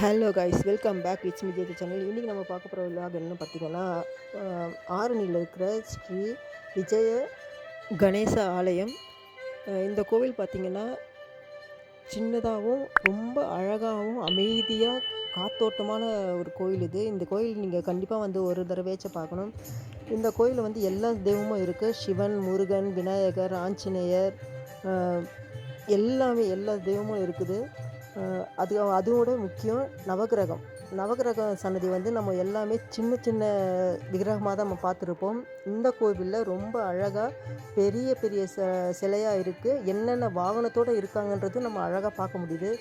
Hello guys welcome back it's media channel இன்றைக்கி நம்ம பார்க்க போகிற விழாக் என்ன பார்த்தீங்கன்னா ஆரணியில் இருக்கிற ஸ்ரீ விஜய கணேச ஆலயம். இந்த கோவில் பார்த்திங்கன்னா சின்னதாகவும் ரொம்ப அழகாகவும் அமைதியாக காத்தோட்டமான ஒரு கோயில் இது. இந்த கோயில் நீங்கள் கண்டிப்பாக வந்து ஒரு தடவையாச்சும் பார்க்கணும். இந்த கோயிலில் வந்து எல்லா தெய்வமும் இருக்குது சிவன் முருகன் விநாயகர் ஆஞ்சநேயர் எல்லாமே எல்லா தெய்வமும் இருக்குது. அது அதோட முக்கியம் நவகிரகம் நவகிரக சன்னதி வந்து நம்ம எல்லாமே சின்ன சின்ன விக்கிரகமாக தான் நம்ம பார்த்துருப்போம். இந்த கோவிலில் ரொம்ப அழகாக பெரிய பெரிய ச சிலையாக இருக்குது என்னென்ன வாகனத்தோடு இருக்காங்கன்றது நம்ம அழகாக பார்க்க முடியுது.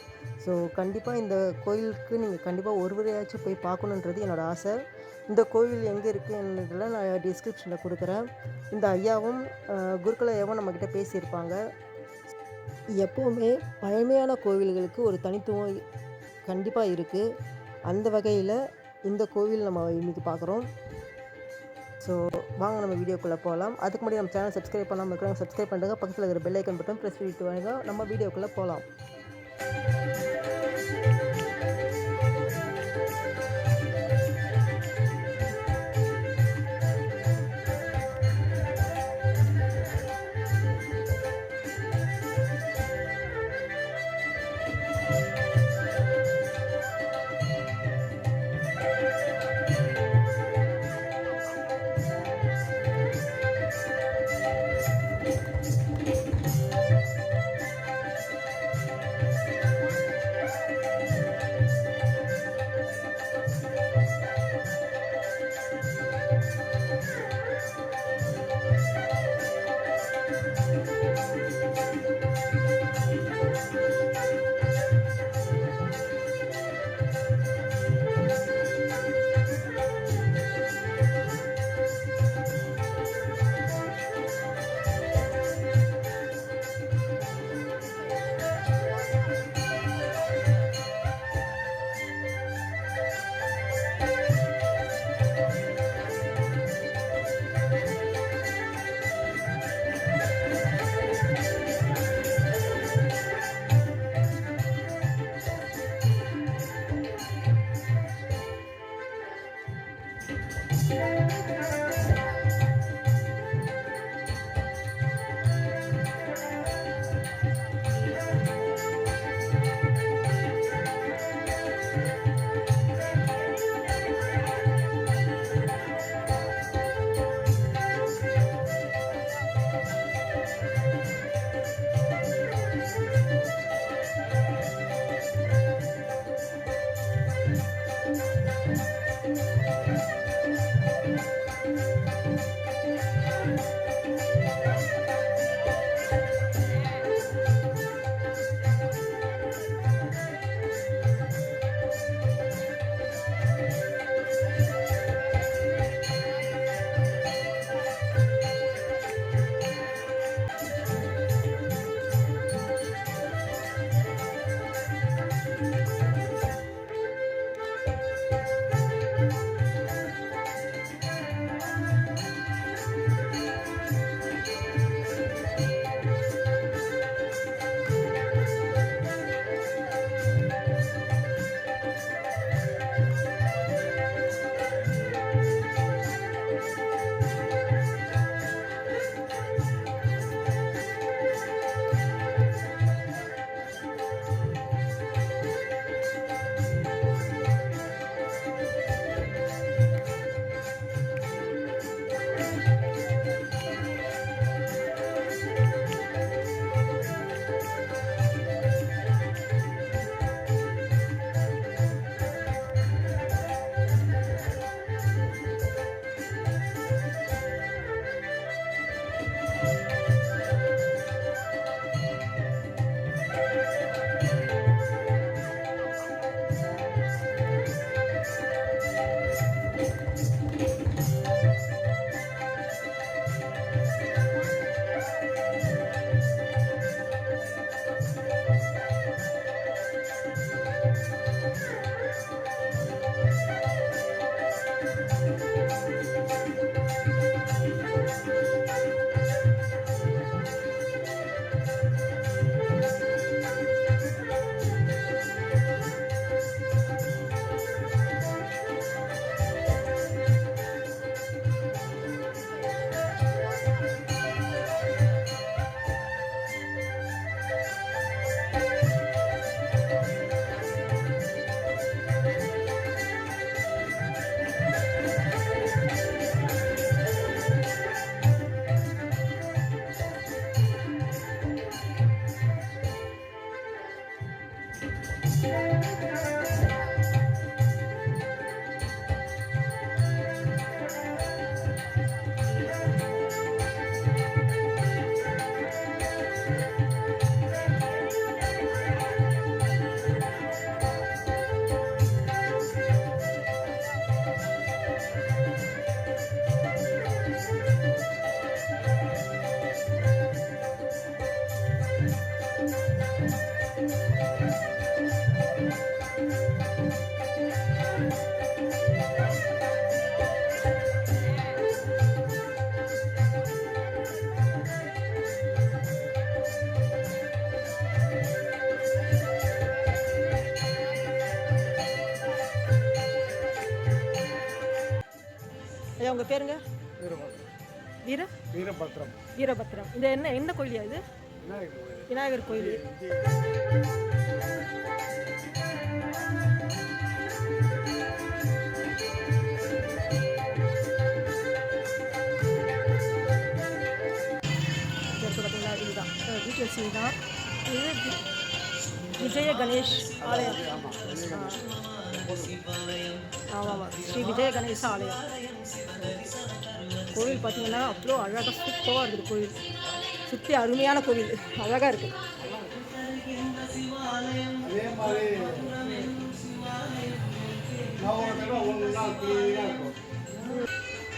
ஸோ கண்டிப்பாக இந்த கோயிலுக்கு நீங்கள் கண்டிப்பாக ஒரு முறையாச்சும் போய் பார்க்கணுன்றது என்னோடய ஆசை. இந்த கோவில் எங்கே இருக்குன்றதெல்லாம் நான் டிஸ்கிரிப்ஷனில் கொடுக்குறேன். இந்த ஐயாவும் ஆஹ், குருகுல ஐயாவும் நம்மக்கிட்ட பேசியிருப்பாங்க. எப்போவுமே பழமையான கோவில்களுக்கு ஒரு தனித்துவம் கண்டிப்பாக இருக்குது அந்த வகையில் இந்த கோவில் நம்ம இன்றைக்கி பார்க்குறோம் ஸோ வாங்க நம்ம வீடியோக்குள்ளே போகலாம் அதுக்கு முன்னாடி நம்ம சேனல் சப்ஸ்கிரைப் பண்ணாமல் இருக்கிறவங்க சப்ஸ்கிரைப் பண்ணுங்க பக்கத்தில் இருக்கிற பெல் ஐக்கன் பட்டன் ப்ரெஸ் பண்ணிட்டு வாங்க. நம்ம வீடியோக்குள்ளே போகலாம் speaking, speaking, speaking. உங்கள் பேருங்க? வீர? வீரபத்ரம் வீரபத்ரம் இந்த என்ன என்ன கோயிலியா இது? விநாயகர் கோயில். பார்த்தீங்களா இதுதான் டீட்டெயில்ஸ் இதுதான். இது விஜய கணேஷ் ஆலயம். ஆமாம் ஆமாம். ஸ்ரீ விஜய கணேச ஆலயம். கோவில் பார்த்தீங்கன்னா அவ்வளோ அழகாக சூப்பராக இருக்குது கோவில். சுற்றி அருமையான கோவில். அழகாக இருக்குது அதே மாதிரி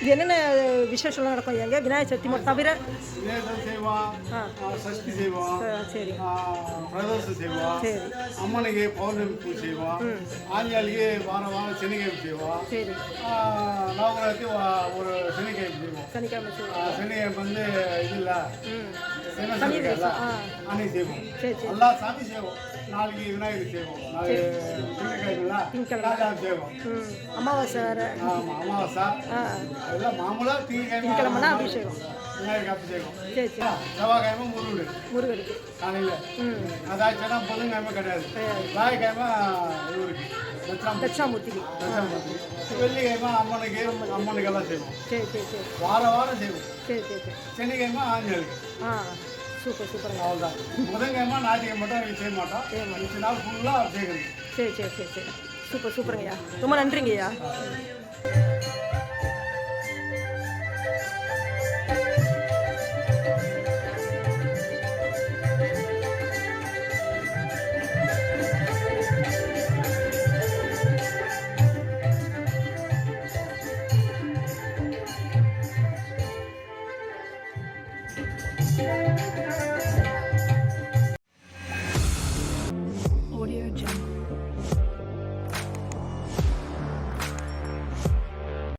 இது என்னென்ன விசேஷம்லாம் நடக்கும் எங்க விநாயகர் சதுர்த்தி மட்டும் தவிர? சஷ்டி செய்வோம் சரி. பிரதோஷம் செய்வோம் சரி. அம்மனுக்கு பௌர்ணமி பூஜை செய்வோம் ஆஞ்சாலிக்கு வாரம் வாரம் சனிக்கிழமை செய்வோம் சரி. நவகிரகத்துக்கு ஒரு சனிக்கிழமை செய்வோம் சனிக்கிழமை சனிக்கிழமை வந்து இது இல்லை. அன்னைக்கு செய்வோம் எல்லா சாமி செய்வோம் நாளைக்கு விநாயகர் செய்வோம் நாளைக்கு திங்கக்கிழமை ம் அமாவாசை வேறு. ஆமாம் அமாவாசை. அதெல்லாம் மாமூலாக திங்கக்கிழமை திங்கக்கிழமைனா அபிஷேகம். விநாயகர் அபிஷேகம். சரி சரி. செவ்வாய்க்கிழமை முருகடு முருகருக்கு. காலையில். ம். அதாச்சுன்னா புதன்கிழமை கிடையாது. வியாழக்கிழமை இவருக்கு. தட்சாமூர்த்தி தட்சாமூர்த்திக்கு வெள்ளிக்கிழமை அம்மனுக்கு அம்மனுக்கெல்லாம் செய்வோம். சரி சரி சரி. வாரம் வாரம் செய்வோம். சரி சரி சரி. சனிக்கிழமை ஆஞ்சலுக்கு ஆ சூப்பர் சூப்பருங்க. அவ்வளோதான் புதன்கிழமை ஞாயிற்றுக்கிழமை மட்டும் செய்ய மாட்டோம். செய்ய மாட்டோம். மிச்ச நாள் ஃபுல்லாக அபிஷேகம். சரி சரி சரி சரி. சூப்பர் சூப்பருங்கய்யா ரொம்ப நன்றிங்கய்யா.